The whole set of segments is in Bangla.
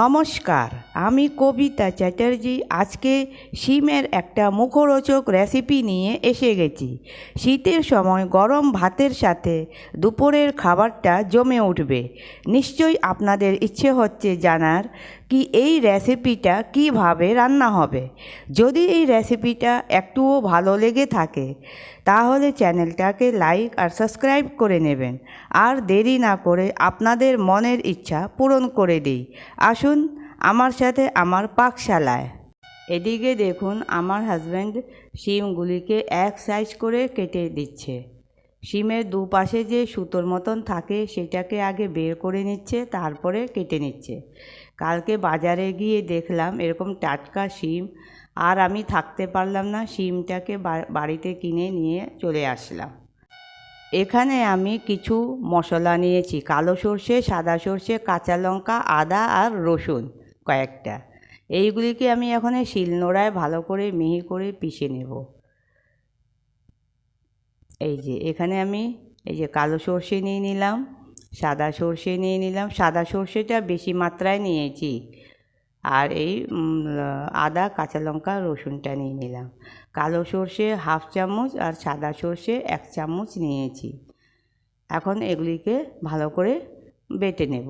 নমস্কার, আমি কবিতা চ্যাটার্জি। আজকে শিমের একটা মুখরোচক রেসিপি নিয়ে এসে গেছি। শীতের সময় গরম ভাতের সাথে দুপুরের খাবারটা জমে উঠবে। নিশ্চয়ই আপনাদের ইচ্ছে হচ্ছে জানার কি এই রেসিপিটা কীভাবে রান্না হবে? যদি এই রেসিপিটা একটুও ভালো লেগে থাকে, তাহলে চ্যানেলটাকে লাইক আর সাবস্ক্রাইব করে নেবেন। আর দেরি না করে আপনাদের মনের ইচ্ছা পূরণ করে দিই। আসুন আমার সাথে আমার পাকশালায়। এদিকে দেখুন, আমার হাজব্যান্ড শিমগুলিকে এক সাইজ করে কেটে দিচ্ছে। শিমের দুপাশে যে সুতোর মতন থাকে, সেটাকে আগে বের করে নিচ্ছে, তারপরে কেটে নিচ্ছে। কালকে বাজারে গিয়ে দেখলাম এরকম টাটকা শিম, আর আমি থাকতে পারলাম না, শিমটাকে বা- বাড়িতে কিনে নিয়ে চলে আসলাম। এখানে আমি কিছু মশলা নিয়েছি, কালো সর্ষে, সাদা সর্ষে, কাঁচা লঙ্কা, আদা আর রসুন কয়েকটা। এইগুলিকে আমি এখন শিলনোড়ায় ভালো করে মিহি করে পিষে নেব। এই যে এখানে আমি এই যে কালো সর্ষে নিয়ে নিলাম, সাদা সর্ষে নিয়ে নিলাম, সাদা সর্ষেটা বেশি মাত্রায় নিয়েছি। আর এই আদা, কাঁচা লঙ্কা, রসুনটা নিয়ে নিলাম। কালো সর্ষে হাফ চামচ আর সাদা সর্ষে এক চামচ নিয়েছি। এখন এগুলিকে ভালো করে বেটে নেব।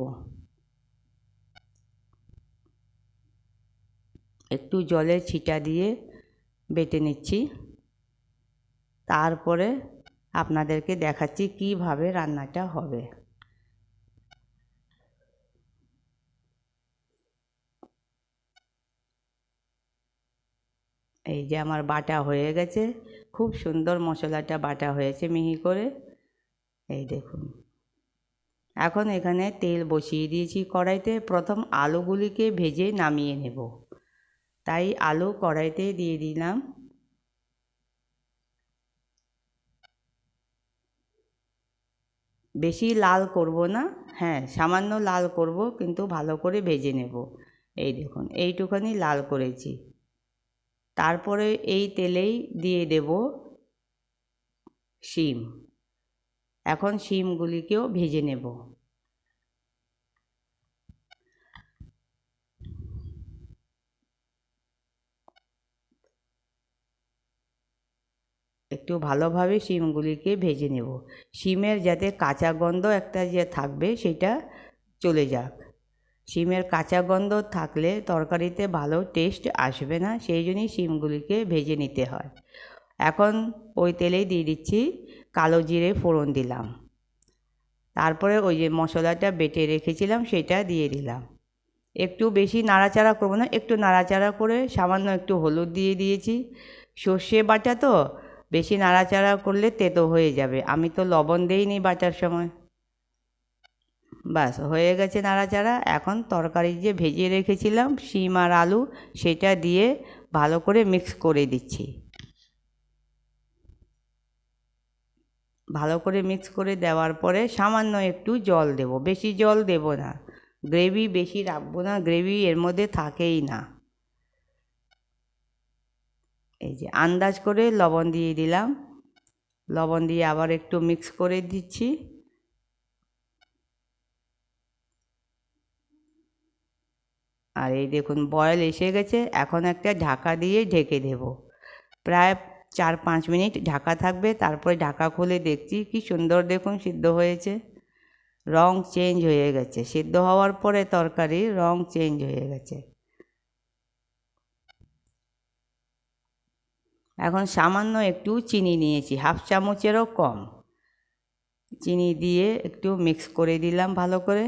একটু জলের ছিটা দিয়ে বেটে নিচ্ছি। তারপরে আপনাদেরকে দেখাচ্ছি কীভাবে রান্নাটা হবে। এই যে আমার বাটা হয়ে গেছে। খুব সুন্দর মশলাটা বাটা হয়েছে মিহি করে। এই দেখুন। এখন এখানে তেল বসিয়ে দিয়েছি কড়াইতে। প্রথম আলুগুলিকে ভেজে নামিয়ে নেব। তাই আলু কড়াইতে দিয়ে দিলাম। বেশি লাল করব না। হ্যাঁ সামান্য লাল করব, কিন্তু ভালো করে ভেজে নেব। এই দেখুন, এইটুখানি লাল করেছি। তারপরে এই তেলেই দিয়ে দেব শিম। এখন শিমগুলিকেও ভেজে নেব। একটু ভালোভাবে শিমগুলিকে ভেজে নেব। শিমের যাতে কাঁচা গন্ধ একটা যে থাকবে, সেটা চলে যাক। শিমের কাঁচা গন্ধ থাকলে তরকারিতে ভালো টেস্ট আসবে না, সেই জন্যই শিমগুলিকে ভেজে নিতে হয়। এখন ওই তেলেই দিয়ে দিচ্ছি কালো জিরে ফোড়ন দিলাম। তারপরে ওই যে মশলাটা বেটে রেখেছিলাম, সেটা দিয়ে দিলাম। একটু বেশি নাড়াচাড়া করব না, একটু নাড়াচাড়া করে সামান্য একটু হলুদ দিয়ে দিয়েছি। সর্ষে বাটা তো বেশি নাড়াচাড়া করলে তেতো হয়ে যাবে। আমি তো লবণ দিইনি বাটার সময়। বাস, হয়ে গেছে নাড়াচাড়া। এখন তরকারি যে ভেজে রেখেছিলাম, শিম আর আলু, সেটা দিয়ে ভালো করে মিক্স করে দিচ্ছি। ভালো করে মিক্স করে দেওয়ার পরে সামান্য একটু জল দেব। বেশি জল দেব না। গ্রেভি বেশি রাখব না। গ্রেভি এর মধ্যে থাকেই না। এই যে আন্দাজ করে লবণ দিয়ে দিলাম। লবণ দিয়ে আবার একটু মিক্স করে দিচ্ছি। আর এই দেখুন বয়েল এসে গেছে। এখন একটা ঢাকা দিয়ে ঢেকে দেব। প্রায় চার পাঁচ মিনিট ঢাকা থাকবে। তারপরে ঢাকা খুলে দেখছি কি সুন্দর দেখুন, সিদ্ধ হয়েছে। রং চেঞ্জ হয়ে গেছে। সিদ্ধ হওয়ার পরে তরকারির রং চেঞ্জ হয়ে গেছে। এখন সামান্য একটু চিনি নিয়েছি, হাফ চামচেরও কম। চিনি দিয়ে একটু মিক্স করে দিলাম ভালো করে।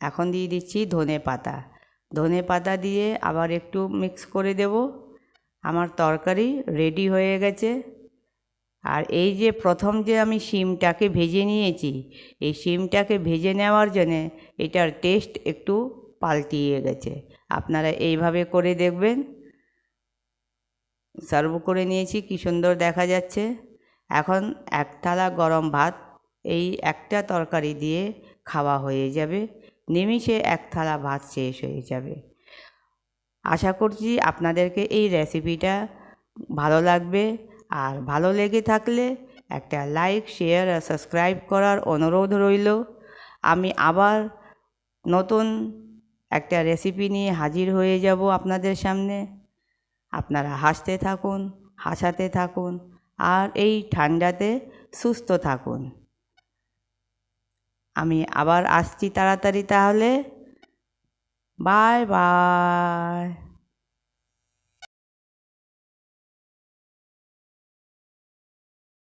এখন দিয়ে দিচ্ছি ধনে পাতা। ধনে পাতা দিয়ে আবার একটু মিক্স করে দেব। আমার তরকারি রেডি হয়ে গেছে। আর এই যে প্রথম যে আমি শিমটাকে ভেজে নিয়েছি, এই শিমটাকে ভেজে নেওয়ার জন্যে এটার টেস্ট একটু পাল্টিয়ে গেছে। আপনারা এইভাবে করে দেখবেন। সার্ভ করে নিয়েছি, কি সুন্দর দেখা যাচ্ছে। এখন এক থালা গরম ভাত, এই একটা তরকারি দিয়ে খাওয়া হয়ে যাবে। নিমিষে এক থালা ভাত শেষ হয়ে যাবে। আশা করছি আপনাদেরকে এই রেসিপিটা ভালো লাগবে। আর ভালো লেগে থাকলে একটা লাইক শেয়ার আর সাবস্ক্রাইব করার অনুরোধ রইল। আমি আবার নতুন একটা রেসিপি নিয়ে হাজির হয়ে যাব আপনাদের সামনে। আপনারা হাসতে থাকুন, হাসাতে থাকুন, আর এই ঠান্ডাতে সুস্থ থাকুন। আমি আবার আসছি তাড়াতাড়ি তাহলে। Bye bye.